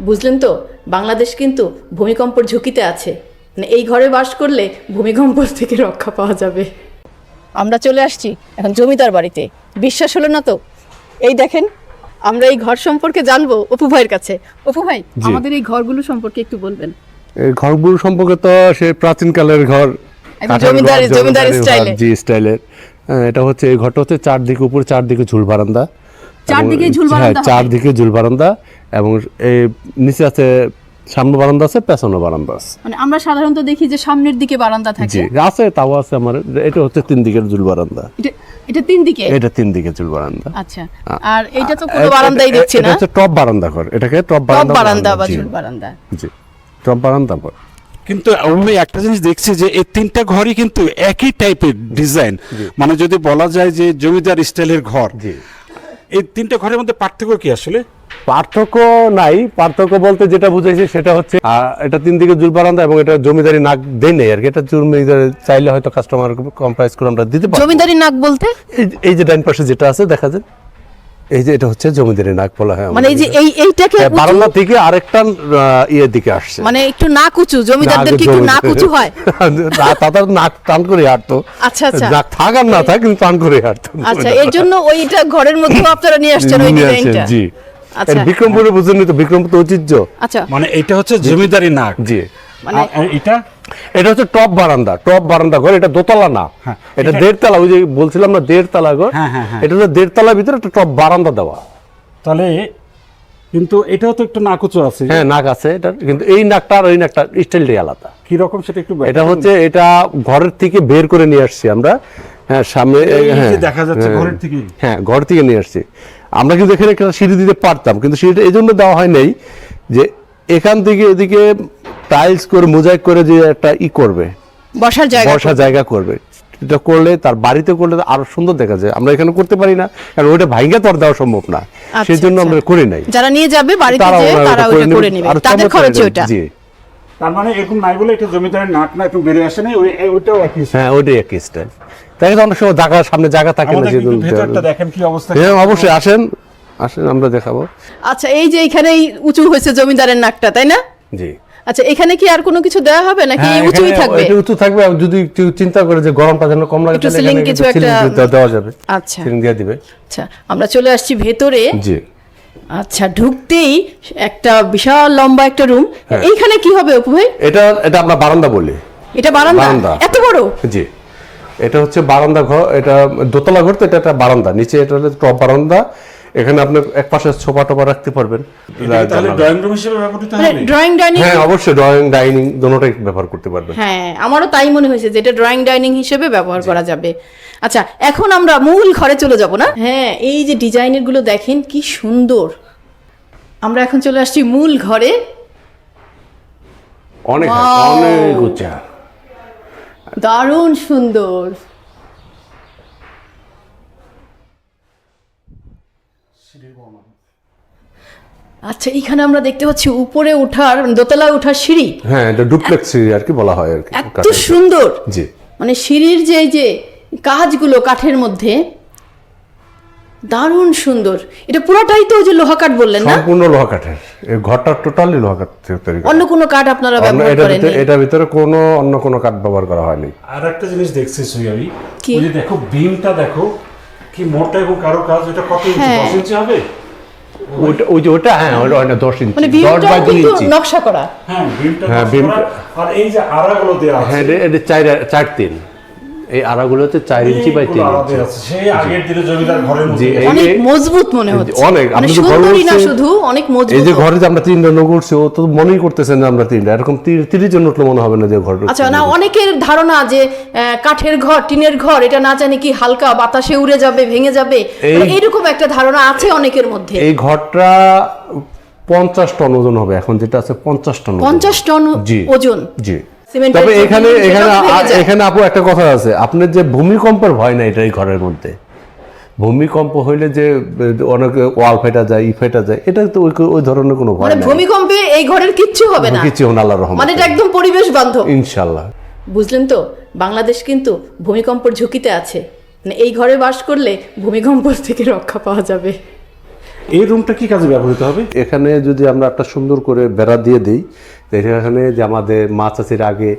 বুঝলেন তো বাংলাদেশ কিন্তু ভূমিকম্পর ঝুঁকিতে আছে। মানে এই ঘরে বাস করলে ভূমিকম্প থেকে রক্ষা পাওয়া যাবে। আমরা চলে আসছি এখন জমিদার বাড়িতে। বিশ্বাস হলো না তো? এই দেখেন আমরা এই ঘর সম্পর্কে জানব অপু ভাইয়ের কাছে। অপু ভাই জি। আমাদের এই ঘরগুলো সম্পর্কে একটু বলবেন। এই ঘরগুলো সম্পর্কে তো সে প্রাচীনকালের ঘর একদম কাঠের ঘর, জমিদারের- জমিদারের ঘর, স্টাইলে। জি স্টাইলের। হ্যাঁ, এটা হচ্ছে এই ঘরটা হচ্ছে চারদিকে উপর চারদিকে ঝুল বারান্দা। চারদিকেই এবং- ঝুল হ্যাঁ বারান্দা হবে? চারদিকে ঝুল বারান্দা। এবং এই নিচে আছে সামনে বারান্দা আছে পেছনে বারান্দা আছে। মানে আমরা সাধারণত দেখি যে সামনের দিকে বারান্দা জি থাকে। আছে তাও আছে আমার এটা হচ্ছে তিন দিকের ঝুল বারান্দা। এটা এটা তিন দিকে? এটা তিন দিকে ঝুল বারান্দা। আচ্ছা আর এটা তো কোনো বারান্দাই এটা- দেখছি এটা না। হচ্ছে টপ বারান্দা ঘর এটাকে টপ টপ বারান্দা বারান্দা বা। ঝুল বারান্দা। জি টপ বারান্দা ঘর। কিন্তু আমি একটা জিনিস দেখছি যে এই তিনটা ঘরই কিন্তু একই টাইপের ডিজাইন। মানে যদি বলা যায় যে জমিদার স্টাইলের ঘর জি। এই তিনটা ঘরের মধ্যে পার্থক্য কি আসলে? পার্থক্য নাই। পার্থক্য বলতে যেটা বুঝাইছে সেটা হচ্ছে এটা তিন দিকে জুল বারান্দা এবং এটা জমিদারি নাক দেই নেই। আর কি এটা জমিদারি চাইলে হয়তো কাস্টমার কম প্রাইস করে আমরা দিতে পারি জমিদারি নাক বলতে? এই যে ডাইন পাশে যেটা আছে দেখা যায়। এই যে এটা হচ্ছে জমিদারি নাক বলা হয় মানে এই যে এই এইটাকে হ্যাঁ, বারান্দা থেকে আরেকটা ইয়ের দিকে আসছে। মানে একটু নাক উঁচু জমিদারদের কি একটু নাক উঁচু হয়? তাদের নাক টান করে হাঁটতো। আচ্ছা, আচ্ছা। নাক থাক আর না থাক কিন্তু টান করে হাঁটতো। আচ্ছা এর জন্য ওইটা ঘরের মধ্যে আপনারা নিয়ে আসছেন ওই ডিজাইনটা? জি। বিক্রমপুরে বুঝেন তো বিক্রমপুর তো ঐতিহ্য। আচ্ছা। মানে এটা হচ্ছে জমিদারি নাক জি। মানে এটা? এটা হচ্ছে টপ বারান্দা টপ বারান্দা ঘর এটা দোতলা না। হ্যাঁ, এটা দেড়তলা ওই যে বলছিলাম না দেড়তলা ঘর। হ্যাঁ, হ্যাঁ। এটা দেড়তলার ভিতরে একটা টপ বারান্দা দেওয়া। তাহলে কিন্তু এটাও তো একটু নাকুচো আছে। হ্যাঁ নাক আছে এটা কিন্তু এই নাকটা আর ওই নাকটা স্টাইলটাই আলাদা। কি রকম সেটা একটু এটা হচ্ছে এটা ঘরের থেকে বের করে নিয়ে আসছি আমরা। হ্যাঁ সামনে হ্যাঁ। দেখা যাচ্ছে ঘরের থেকেই। হ্যাঁ ঘর থেকে নিয়ে আসছি। আমরা কিন্তু এখানে একটা সিঁড়ি দিতে পারতাম কিন্তু সিঁড়িটা এই জন্য দেওয়া হয় নাই যে এখান থেকে এদিকে টাইলস করে মোজাইক করে যে একটা ই করবে বসার জায়গা বসার জায়গা করবে। এটা করলে তার বাড়িতে করলে আরও সুন্দর দেখা যায়। আমরা এখানে করতে পারি না কারণ ওইটা ভাঙ্গা তো আর দেওয়া সম্ভব না। আচ্ছা, সেই জন্য আচ্ছা। আমরা করি নাই। যারা নিয়ে যাবে বাড়িতে তারা যে তারা ওটা ওইটা করে নেবে। তাদের খরচে ওটা জি। তার মানে এরকম নাই বলে এটা জমিদারের নাক না একটু বেড়ে আসে নাই? ওই ওইটাও একই হ্যাঁ ওইটাই একই স্টাইল অনেক সময় জায়গা সামনে জায়গা থাকে না আমাদের যে কিন্তু ভেতরটা দেখেন কি অবস্থা। হ্যাঁ অবশ্যই আসেন। আসেন আমরা দেখাবো। আচ্ছা এই যে এখানেই উঁচু হয়েছে জমিদারের নাকটা তাই না? জি। আচ্ছা এখানে কি আর কোনো কিছু দেওয়া হবে? নাকি হ্যাঁ, উঁচুই থাকবে? এটা উঁচু থাকবে যদি কেউ চিন্তা করে যে গরমটা যেন কম লাগে তাহলে এখানে কিছু একটা দেওয়া- যাবে। আচ্ছা। সিলিং দিয়ে দিবে। আচ্ছা আমরা চলে আসছি ভেতরে। জি। আচ্ছা ঢুকতেই একটা বিশাল লম্বা একটা রুম। হ্যাঁ। এইখানে কি হবে অপু ভাই? এটা এটা আমরা বারান্দা বলি। এটা বারান্দা? বারান্দা। এত বড়? জি। এটা হচ্ছে বারান্দা ঘর এটা দোতলা ঘর তো এটা একটা বারান্দা নিচে এটা হচ্ছে টপ বারান্দা এখানে আপনি এক পাশে সোফা টোপা রাখতে পারবেন। ড্রয়িং রুম হিসেবে ব্যবহৃত মানে হবে ড্রয়িং ডাইনিং হ্যাঁ অবশ্যই ড্রয়িং ডাইনিং দুটোটাই ব্যবহার করতে পারবেন। হ্যাঁ আমারও তাই মনে হয়েছে যে এটা ড্রয়িং ডাইনিং হিসেবে ব্যবহার করা যাবে। আচ্ছা এখন আমরা মূল ঘরে চলে যাব না? হ্যাঁ এই যে ডিজাইনেরগুলো দেখেন কি সুন্দর। আমরা এখন চলে আসছি মূল ঘরে। অনেক অনেক উঁচা। দারুণ সুন্দর। আচ্ছা এখানে আমরা দেখতে পাচ্ছি উপরে ওঠার দোতলায় ওঠার সিঁড়ি। হ্যাঁ এটা ডুপ্লেক্স সিঁড়ি আর কি বলা হয় আর কি এত সুন্দর। জি। মানে সিঁড়ির যে যে কাজগুলো কাঠের মধ্যে দারুণ সুন্দর। এটা পুরোটাই তো যে লোহা কাঠ বললেন না? সম্পূর্ণ লোহা কাঠের। এই ঘরটা টোটালি লোহা কাঠ থেকে তৈরি অন্য কোনো কাঠ আপনারা ব্যবহার করেন ভিতরে এটার ভিতরে কোনো অন্য কোনো কাঠ ব্যবহার করা হয়নি। আর একটা জিনিস দেখছি সুইয়াবি কি? ওই যে দেখো বিমটা দেখো কি মোটা এবং কারও কাজ এটা কত ইঞ্চি? হ্যাঁ। দশ ইঞ্চি হবে? ওইটা ওই যে ওটা হ্যাঁ ওটা হয় না দশ ইঞ্চি। মানে দশ বাই দুই ইঞ্চি। নকশা করা। হ্যাঁ বিমটা হ্যাঁ, বিমটা- করা। আর এই যে আড়াগুলো দেওয়া আছে। হ্যাঁ এটা- এটা চার চার তিন। এই আড়াগুলো হচ্ছে চার ইঞ্চি বাই তিন ইঞ্চি। অনেক মজবুত মনে হচ্ছে। অনেক, মানে আপনি তো ঘর না শুধু অনেক এই যে ঘরে যে আমরা তিনটা লোক উঠছি ও তো মনেই করতেছেন যে আমরা তিনটা। এরকম তিরিশ জন উঠলে মনে হবে না যে ঘর আচ্ছা না অনেকের ধারণা যে আহ, কাঠের ঘর টিনের ঘর এটা না জানি কি হালকা বাতাসে উড়ে যাবে ভেঙে যাবে। এই- মানে এরকম একটা ধারণা আছে অনেকের মধ্যে। এই ঘরটা পঞ্চাশ টন ওজন হবে এখন যেটা আছে পঞ্চাশ টন পঞ্চাশ টন ওজন? জি। তবে এখানে এখানে। এখানে আপু একটা কথা আছে। আপনার যে ভূমিকম্পের ভয় নাই এটা এই ঘরের মধ্যে ভূমিকম্প হইলে যে অনেক ওয়াল ফেটা যায় ই ফেটা যায় এটা তো ওই ধরনের কোনো ভয় মানে ভূমিকম্পে এই ঘরের কিচ্ছু হবে না। হন আল্লাহ রহমান মানে এটা একদম পরিবেশ বান্ধব। ইনশাল্লাহ বুঝলেন তো? বাংলাদেশ কিন্তু ভূমিকম্পর ঝুঁকিতে আছে। মানে এই ঘরে বাস করলে ভূমিকম্প থেকে রক্ষা পাওয়া যাবে। এই রুমটা কি কাজে ব্যবহৃত হবে? এখানে যদি আমরা একটা সুন্দর করে বেড়া দিয়ে দিই তো এখানে যে আমাদের মাছ চাষের আগে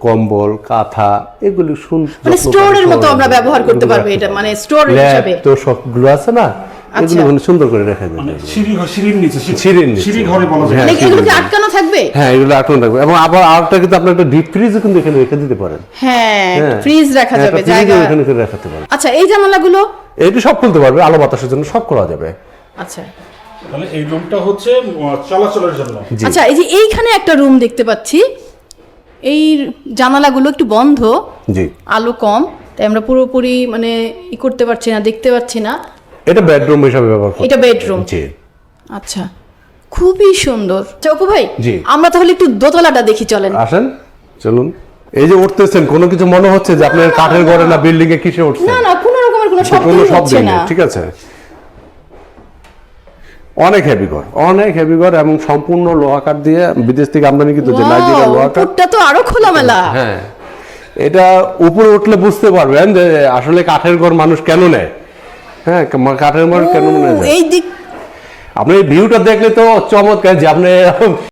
কম্বল কাঁথা এগুলি সুন্দর মানে স্টোরের মতো আমরা ব্যবহার করতে পারব এটা মানে স্টোর হিসাবে। তো সবগুলো আছে না এগুলো ওখানে সুন্দর করে রেখে দেবে। মানে সিঁড়ি ঘর- সিঁড়ির নিচে সিঁড়ির নিচে। সিঁড়ি ঘরে বলা যায়। হ্যাঁ, মানে এগুলো কি আটকানো থাকবে? হ্যাঁ এগুলো আটকানো রাখবে এবং আবার আরেকটা কিন্তু আপনার একটা ডিপ ফ্রিজও কিন্তু এখানে রেখে দিতে পারেন। হ্যাঁ হ্যাঁ। ফ্রিজ রাখা হ্যাঁ, যাবে জায়গা এখানে করে রাখাতে পারেন। আচ্ছা এই জানালাগুলো? এটি সব খুলতে পারবে আলো বাতাসের জন্য সব করা যাবে। আচ্ছা। তাহলে এই রুমটা হচ্ছে চলাচলের জন্য। আচ্ছা এই যে এইখানে একটা রুম দেখতে পাচ্ছি এই জানালাগুলো একটু বন্ধ জি। আলো কম তাই আমরা পুরোপুরি মানে ই করতে পারছি না দেখতে পাচ্ছি না। এটা বেডরুম হিসাবে ব্যবহার করতে এটা বেডরুম জি। আচ্ছা খুবই সুন্দর। চৌকু ভাই জি। আমরা তাহলে একটু দোতলাটা দেখি চলেন। আসেন চলুন। এই যে উঠতেছেন কোনো কিছু মনে হচ্ছে যে আপনার কাঠের ঘরে না বিল্ডিং এ কিসে উঠছেন? না না কোনো রকমের কোনো শব্দ হচ্ছে না। ঠিক আছে। অনেক হেভি ঘর অনেক হেভি ঘর এবং সম্পূর্ণ লোহা কাঠ দিয়ে বিদেশ থেকে আমদানি কিন্তু যে নাইজেরিয়া লোহাকার তো আরও খোলামেলা। হ্যাঁ। এটা উপরে উঠলে বুঝতে পারবেন যে আসলে কাঠের ঘর মানুষ কেন নেয়? হ্যাঁ কাঠের ঘর কেন নেয়? এই দিক আপনি ভিউটা দেখলে তো চমৎকার যে আপনি